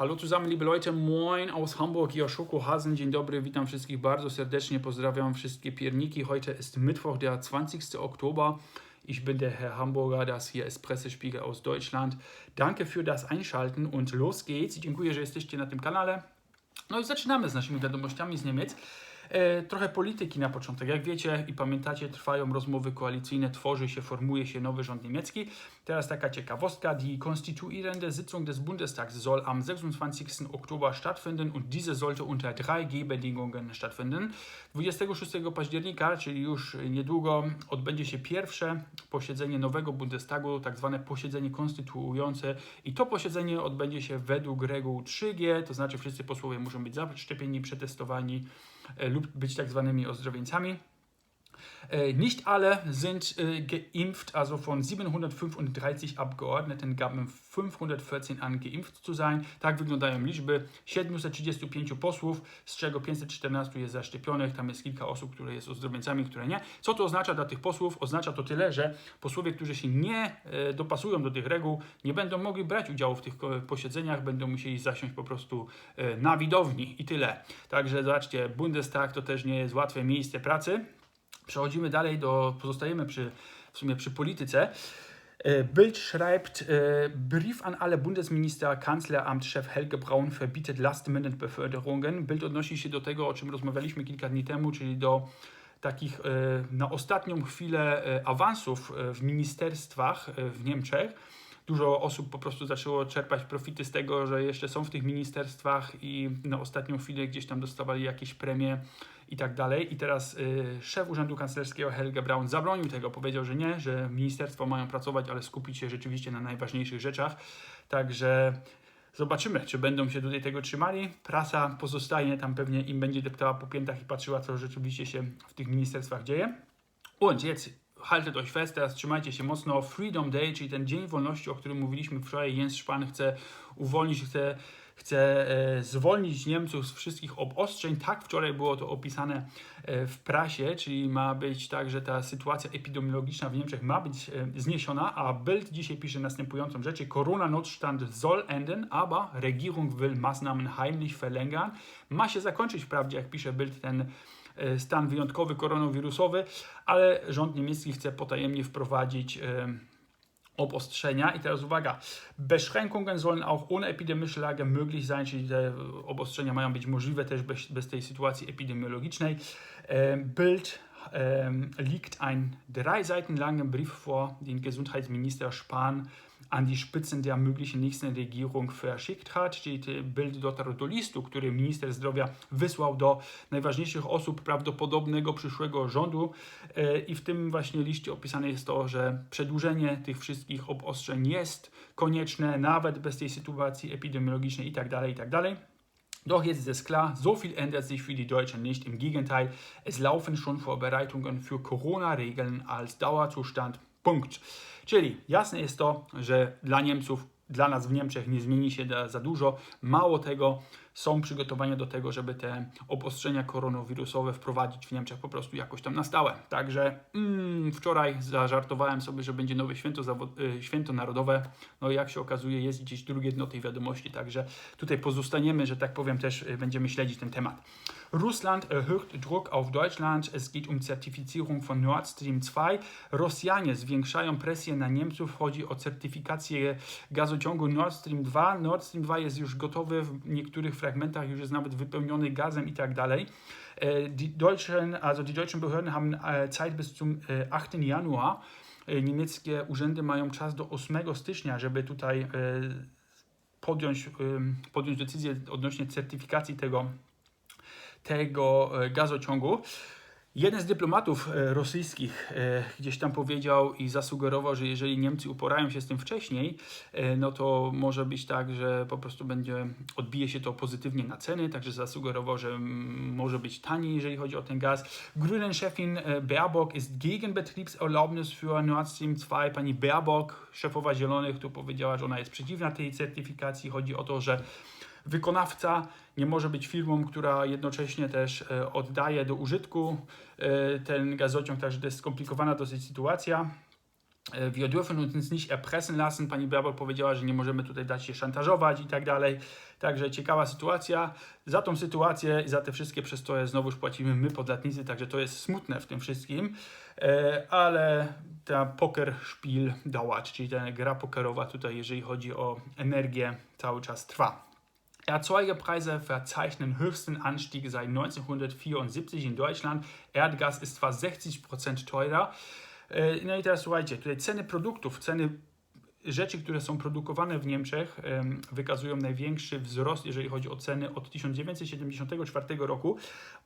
Hallo zusammen, liebe Leute, moin aus Hamburg, hier Schokohasen, dzień dobry, witam wszystkich bardzo serdecznie, pozdrawiam wszystkie pierniki. Heute ist Mittwoch, der 20. Oktober. Ich bin der Herr Hamburger, das hier ist Pressespiegel aus Deutschland. Danke für das Einschalten und los geht's. Dziękuję, że jesteście na tym kanale. No i zaczynamy z naszymi wiadomościami z Niemiec. E, trochę polityki na początek. Jak wiecie i pamiętacie, trwają rozmowy koalicyjne, tworzy się, formuje się nowy rząd niemiecki. Teraz taka ciekawostka. Die konstituierende Sitzung des Bundestags soll am 26. Oktober stattfinden und diese sollte unter 3G-Bedingungen stattfinden. 26 października, czyli już niedługo, odbędzie się pierwsze posiedzenie nowego Bundestagu, tak zwane posiedzenie konstytuujące i to posiedzenie odbędzie się według reguł 3G, to znaczy wszyscy posłowie muszą być zaszczepieni, przetestowani, e, lub być tak zwanymi ozdrowieńcami. Äh, Nicht alle sind äh, geimpft, also von 735 Abgeordneten gaben 514 an, geimpft zu sein. Tak wyglądają liczby 735 posłów, z czego 514 jest zaszczepionych. Tam jest kilka osób, które jest ozdrowieńcami, które nie. Co to oznacza dla tych posłów? Oznacza to tyle, że posłowie, którzy się nie e, dopasują do tych reguł, nie będą mogli brać udziału w tych ko- posiedzeniach, będą musieli zasiąść po prostu e, na widowni i tyle. Także zobaczcie, Bundestag to też nie jest łatwe miejsce pracy. Przechodzimy dalej do, pozostajemy przy, w sumie przy polityce. Äh, Bild schreibt, äh, Brief an alle Bundesminister, Kanzleramtschef Helge Braun verbietet Last-Minute-Beförderungen. Bild odnosi się do tego, o czym rozmawialiśmy kilka dni temu, czyli do takich e, na ostatnią chwilę e, awansów e, w ministerstwach e, w Niemczech. Dużo osób po prostu zaczęło czerpać profity z tego, że jeszcze są w tych ministerstwach i na ostatnią chwilę gdzieś tam dostawali jakieś premie i tak dalej. I teraz y, szef Urzędu Kanclerskiego Helge Braun zabronił tego, powiedział, że nie, że ministerstwa mają pracować, ale skupić się rzeczywiście na najważniejszych rzeczach. Także zobaczymy, czy będą się tutaj tego trzymali. Prasa pozostaje tam pewnie im będzie deptała po piętach i patrzyła, co rzeczywiście się w tych ministerstwach dzieje. Und haltet euch fest, teraz trzymajcie się mocno. Freedom Day, czyli ten dzień wolności, o którym mówiliśmy wczoraj. Jens Spahn chce uwolnić, chce, chce e, zwolnić Niemców z wszystkich obostrzeń. Tak wczoraj było to opisane e, w prasie, czyli ma być tak, że ta sytuacja epidemiologiczna w Niemczech ma być e, zniesiona, a Bild dzisiaj pisze następującą rzecz. Corona-Notstand soll enden, aber Regierung will Maßnahmen heimlich verlängern. Ma się zakończyć wprawdzie, jak pisze Bild, ten stan wyjątkowy koronawirusowy, ale rząd niemiecki chce potajemnie wprowadzić e, obostrzenia. I teraz uwaga, Beschränkungen sollen auch ohne epidemische Lage möglich sein, czyli te obostrzenia mają być możliwe też bez, bez tej sytuacji epidemiologicznej. Ähm, Bild liegt ein drei Seiten langer Brief vor, den Gesundheitsminister Spahn an die Spitzen der möglichen nächsten Regierung verschickt hat, te Bild dotarł do listu, który minister zdrowia wysłał do najważniejszych osób prawdopodobnego przyszłego rządu E, i w tym właśnie liście opisane jest to, że przedłużenie tych wszystkich obostrzeń jest konieczne, nawet bez tej sytuacji epidemiologicznej i tak dalej, i tak dalej. Doch jetzt ist es klar, so viel ändert sich für die Deutschen nicht. Im Gegenteil, es laufen schon Vorbereitungen für Corona-Regeln als Dauerzustand. Punkt. Czyli jasne jest to, że dla Niemców, dla nas w Niemczech nie zmieni się za dużo. Mało tego, są przygotowania do tego, żeby te obostrzenia koronawirusowe wprowadzić w Niemczech po prostu jakoś tam na stałe. Także mm, wczoraj zażartowałem sobie, że będzie nowe święto, y, święto narodowe. No i jak się okazuje, jest gdzieś drugie dno tej wiadomości, także tutaj pozostaniemy, że tak powiem, też y, będziemy śledzić ten temat. Russland erhöht Druck auf Deutschland. Es geht um Zertifizierung von Nord Stream 2. Rosjanie zwiększają presję na Niemców. Chodzi o certyfikację gazociągu Nord Stream 2. Nord Stream 2 jest już gotowy, w niektórych fragmentach już jest nawet wypełniony gazem i tak dalej. Äh, Die Deutschen, also die deutschen Behörden haben äh, Zeit bis zum äh, 8. Januar. Äh, Niemieckie urzędy mają czas do 8 stycznia, żeby tutaj podjąć, podjąć decyzję odnośnie certyfikacji tego tego e, gazociągu. Jeden z dyplomatów e, rosyjskich e, gdzieś tam powiedział i zasugerował, że jeżeli Niemcy uporają się z tym wcześniej, e, no to może być tak, że po prostu będzie, odbije się to pozytywnie na ceny, także zasugerował, że może być taniej, jeżeli chodzi o ten gaz. Grünen-Chefin Baerbock ist gegen Betriebserlaubnis für Nord Stream 2. Pani Baerbock, szefowa Zielonych, tu powiedziała, że ona jest przeciwna tej certyfikacji. Chodzi o to, że wykonawca nie może być firmą, która jednocześnie też e, oddaje do użytku e, ten gazociąg, także to jest skomplikowana dosyć sytuacja. e, wir dürfen uns nicht erpressen lassen. Pani Baerbock powiedziała, że nie możemy tutaj dać się szantażować i tak dalej. Także ciekawa sytuacja. Za tą sytuację i za te wszystkie przestoje znowuż płacimy my, podatnicy, także to jest smutne w tym wszystkim. Ale ta poker szpil dauert, czyli ta gra pokerowa tutaj, jeżeli chodzi o energię, cały czas trwa. Erzeugerpreise verzeichnen höchsten Anstieg seit 1974 in Deutschland. Erdgas ist fast 60% teurer. E, No i teraz słuchajcie, tutaj ceny produktów, ceny rzeczy, które są produkowane w Niemczech, em, wykazują największy wzrost, jeżeli chodzi o ceny od 1974 roku.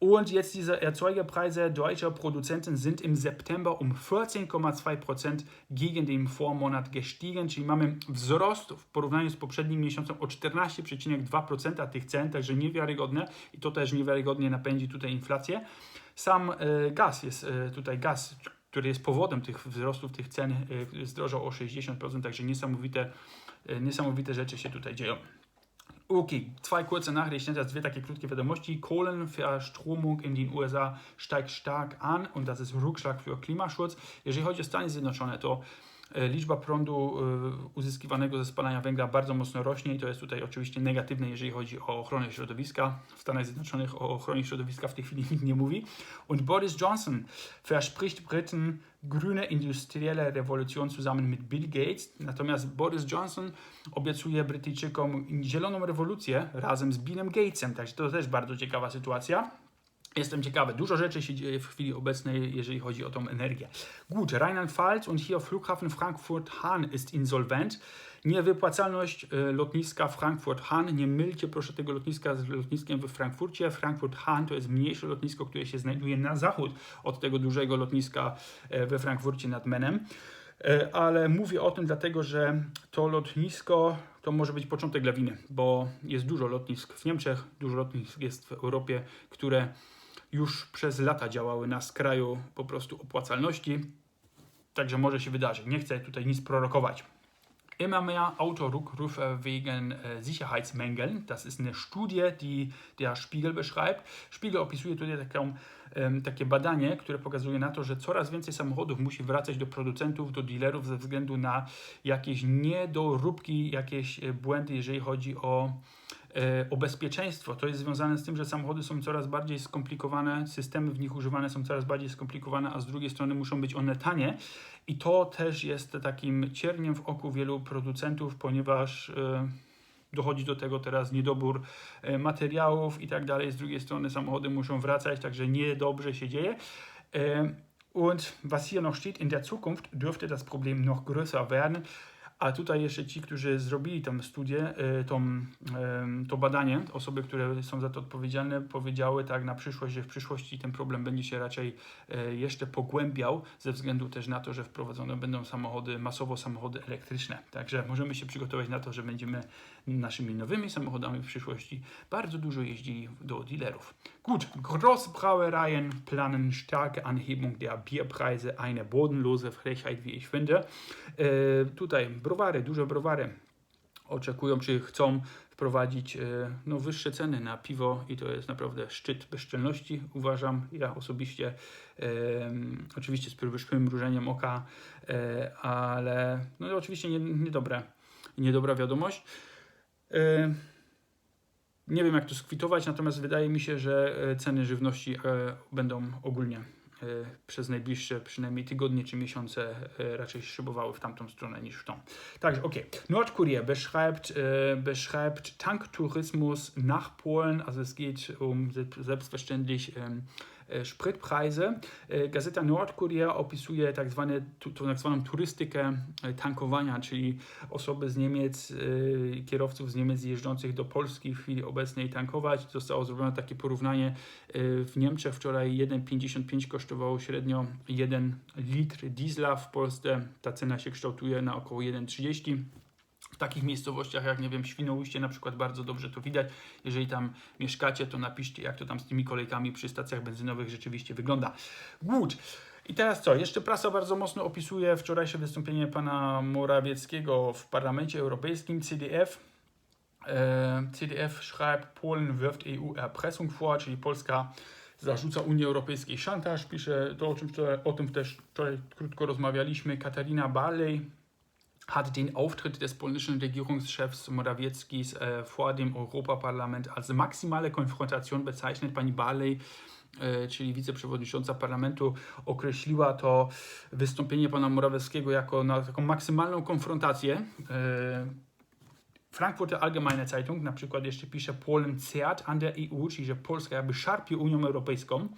Und jetzt diese Erzeugerpreise deutscher Produzenten sind im September um 14,2% gegen den Vormonat gestiegen, czyli mamy wzrost w porównaniu z poprzednim miesiącem o 14,2% tych cen, także niewiarygodne i to też niewiarygodnie napędzi tutaj inflację. Sam e, gaz jest e, tutaj gaz, który jest powodem tych wzrostów tych cen, e, zdrożał o 60%, także niesamowite, e, niesamowite rzeczy się tutaj dzieją. Okay, zwei kurze Nachrichten, das dwie takie krótkie wiadomości. Kohlenverstromung in den USA steigt stark an und das ist Rückschlag für Klimaschutz. Jeżeli chodzi o Stany Zjednoczone, to liczba prądu e, uzyskiwanego ze spalania węgla bardzo mocno rośnie i to jest tutaj oczywiście negatywne, jeżeli chodzi o ochronę środowiska. W Stanach Zjednoczonych o ochronie środowiska w tej chwili nikt nie mówi. Und Boris Johnson verspricht Briten grüne industrielle Revolution zusammen mit Bill Gates. Natomiast Boris Johnson obiecuje Brytyjczykom zieloną rewolucję razem z Billem Gatesem. Także to też bardzo ciekawa sytuacja. Jestem ciekawy. Dużo rzeczy się dzieje w chwili obecnej, jeżeli chodzi o tą energię. Gut, Rheinland-Pfalz und hier Flughafen Frankfurt-Hahn ist insolvent. Niewypłacalność e, lotniska Frankfurt-Hahn. Nie mylcie proszę tego lotniska z lotniskiem we Frankfurcie. Frankfurt-Hahn to jest mniejsze lotnisko, które się znajduje na zachód od tego dużego lotniska e, we Frankfurcie nad Menem. E, Ale mówię o tym dlatego, że to lotnisko to może być początek lawiny, bo jest dużo lotnisk w Niemczech, dużo lotnisk jest w Europie, które już przez lata działały na skraju po prostu opłacalności. Także może się wydarzyć. Nie chcę tutaj nic prorokować. Immer mehr Autorückrufe wegen äh, Sicherheitsmängeln. Das ist eine Studie, die der Spiegel beschreibt. Spiegel opisuje tutaj taką, takie badanie, które pokazuje na to, że coraz więcej samochodów musi wracać do producentów, do dealerów ze względu na jakieś niedoróbki, jakieś e, błędy, jeżeli chodzi o o bezpieczeństwo. To jest związane z tym, że samochody są coraz bardziej skomplikowane, systemy w nich używane są coraz bardziej skomplikowane, a z drugiej strony muszą być one tanie. I to też jest takim cierniem w oku wielu producentów, ponieważ e, dochodzi do tego teraz niedobór e, materiałów i tak dalej. Z drugiej strony samochody muszą wracać, także niedobrze się dzieje. E, Und was hier noch steht, in der Zukunft dürfte das Problem noch größer werden. A tutaj jeszcze ci, którzy zrobili tę studię, e, tą, to badanie, osoby, które są za to odpowiedzialne, powiedziały tak na przyszłość, że w przyszłości ten problem będzie się raczej e, jeszcze pogłębiał, ze względu też na to, że wprowadzone będą samochody, masowo samochody elektryczne. Także możemy się przygotować na to, że będziemy naszymi nowymi samochodami w przyszłości bardzo dużo jeździli do dealerów. Gut, Großbrauereien planen starke Anhebung der Bierpreise, eine bodenlose Frechheit, wie ich finde. E, tutaj browary, duże browary oczekują, czy chcą wprowadzić e, no, wyższe ceny na piwo i to jest naprawdę szczyt bezczelności, uważam ja osobiście. E, oczywiście z przymrużeniem oka, e, ale no, oczywiście nie, niedobre, niedobra wiadomość. E, nie wiem jak to skwitować, natomiast wydaje mi się, że e, ceny żywności e, będą ogólnie przez najbliższe przynajmniej tygodnie czy miesiące e, raczej szybowały w tamtą stronę niż w tą. Także okay. Nordkorea beschreibt, äh, beschreibt Tanktourismus nach Polen, also es geht um se- selbstverständlich ähm, e, Spritpreise. E, Gazeta Nordkorea opisuje tak, zwane, tu, tak zwaną turystykę e, tankowania, czyli osoby z Niemiec, e, kierowców z Niemiec jeżdżących do Polski w chwili obecnej tankować. Zostało zrobione takie porównanie. W Niemczech wczoraj 1,55 kosztowało średnio 1 litr diesla. W Polsce ta cena się kształtuje na około 1,30 w takich miejscowościach jak, nie wiem, Świnoujście na przykład bardzo dobrze to widać. Jeżeli tam mieszkacie, to napiszcie, jak to tam z tymi kolejkami przy stacjach benzynowych rzeczywiście wygląda. Gut. I teraz co? Jeszcze prasa bardzo mocno opisuje wczorajsze wystąpienie pana Morawieckiego w Parlamencie Europejskim, CDF. E, CDF schreibt, Polen wirft EU Erpressung vor, czyli Polska zarzuca Unii Europejskiej szantaż. Pisze to, o czym wczoraj, o tym też wczoraj krótko rozmawialiśmy. Katarina Barley hat den Auftritt des polnischen Regierungschefs Morawieckis äh, vor dem Europaparlament als maximale Konfrontation bezeichnet. Pani Barley, e, czyli wiceprzewodnicząca parlamentu, określiła to wystąpienie pana Morawieckiego jako na taką maksymalną konfrontację. E, Frankfurter Allgemeine Zeitung na przykład jeszcze pisze Polen zehrt an der EU, czyli że Polska jakby szarpie Unią Europejską.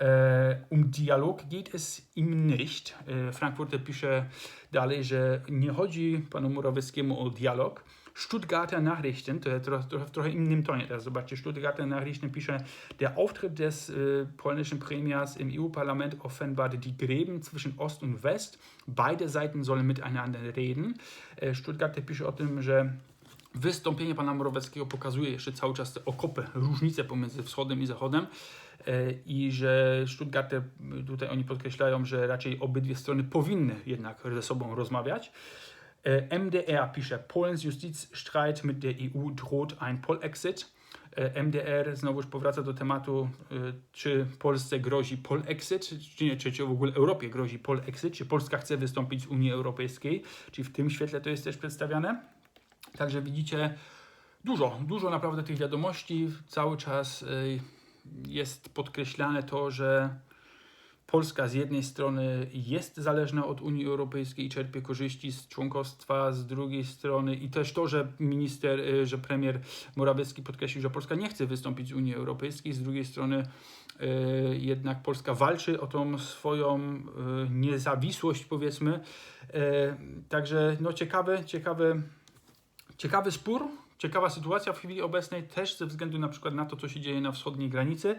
E, um Dialog geht es im nicht. E, Frankfurter pisze dalej, że nie chodzi panu Morawieckiemu o dialog. Stuttgarter Nachrichten, to trochę, trochę, trochę innym tonie teraz zobaczcie, Stuttgarter Nachrichten pisze, der Auftritt des äh, polnischen Premiers im EU-Parlament offenbart die Gräben zwischen Ost und West. Beide Seiten sollen miteinander reden. Äh, Stuttgarter pisze o tym, że wystąpienie pana Morawieckiego pokazuje jeszcze cały czas te okopy, różnice pomiędzy wschodem i zachodem i że Stuttgarter, tutaj oni podkreślają, że raczej obydwie strony powinny jednak ze sobą rozmawiać. E, MDR pisze, Polens Justizstreit mit der EU droht ein Polexit. E, MDR znowuż powraca do tematu, e, czy Polsce grozi polexit, czy nie, czy, w ogóle Europie grozi polexit, czy Polska chce wystąpić z Unii Europejskiej, czyli w tym świetle to jest też przedstawiane. Także widzicie dużo, dużo naprawdę tych wiadomości. Cały czas jest podkreślane to, że Polska z jednej strony jest zależna od Unii Europejskiej i czerpie korzyści z członkostwa, z drugiej strony i też to, że minister, y, że premier Morawiecki podkreślił, że Polska nie chce wystąpić z Unii Europejskiej, z drugiej strony y, jednak Polska walczy o tą swoją niezawisłość, powiedzmy. Także no ciekawe, ciekawe Ciekawy spór, ciekawa sytuacja w chwili obecnej, też ze względu na przykład na to, co się dzieje na wschodniej granicy.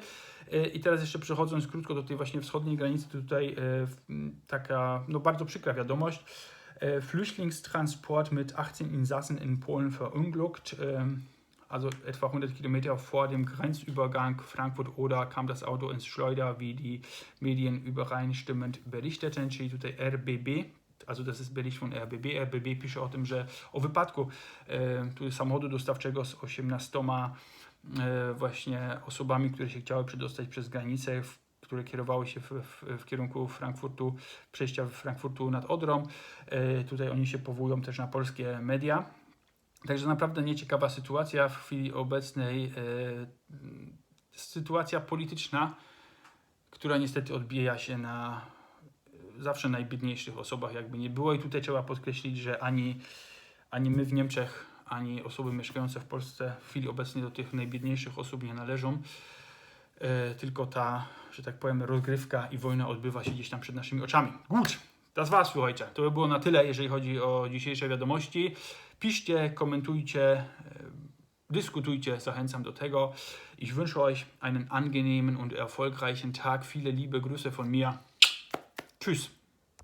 E, I teraz jeszcze przechodząc krótko do tej właśnie wschodniej granicy, tutaj e, taka no, bardzo przykra wiadomość. E, Flüchtlingstransport mit 18 Insassen in Polen verunglückt. Also etwa 100 Kilometer vor dem Grenzübergang Frankfurt-Oder kam das Auto ins Schleuder, wie die Medien übereinstimmend berichteten, czyli tutaj RBB, also das jest bericht von RBB. RBB pisze o tym, że o wypadku e, samochodu dostawczego z 18 e, właśnie osobami, które się chciały przedostać przez granicę, które kierowały się w, w, w, kierunku Frankfurtu, przejścia Frankfurtu nad Odrą. E, tutaj oni się powołują też na polskie media. Także naprawdę nieciekawa sytuacja w chwili obecnej. E, sytuacja polityczna, która niestety odbija się na zawsze najbiedniejszych osobach jakby nie było i tutaj trzeba podkreślić, że ani, ani my w Niemczech, ani osoby mieszkające w Polsce w chwili obecnej do tych najbiedniejszych osób nie należą, e, tylko ta, że tak powiem, rozgrywka i wojna odbywa się gdzieś tam przed naszymi oczami. Gut, das war's, słuchajcie. To by było na tyle, jeżeli chodzi o dzisiejsze wiadomości. Piszcie, komentujcie, e, dyskutujcie, zachęcam do tego. Ich wünsche euch einen angenehmen und erfolgreichen Tag. Viele liebe Grüße von mir. Tschüss.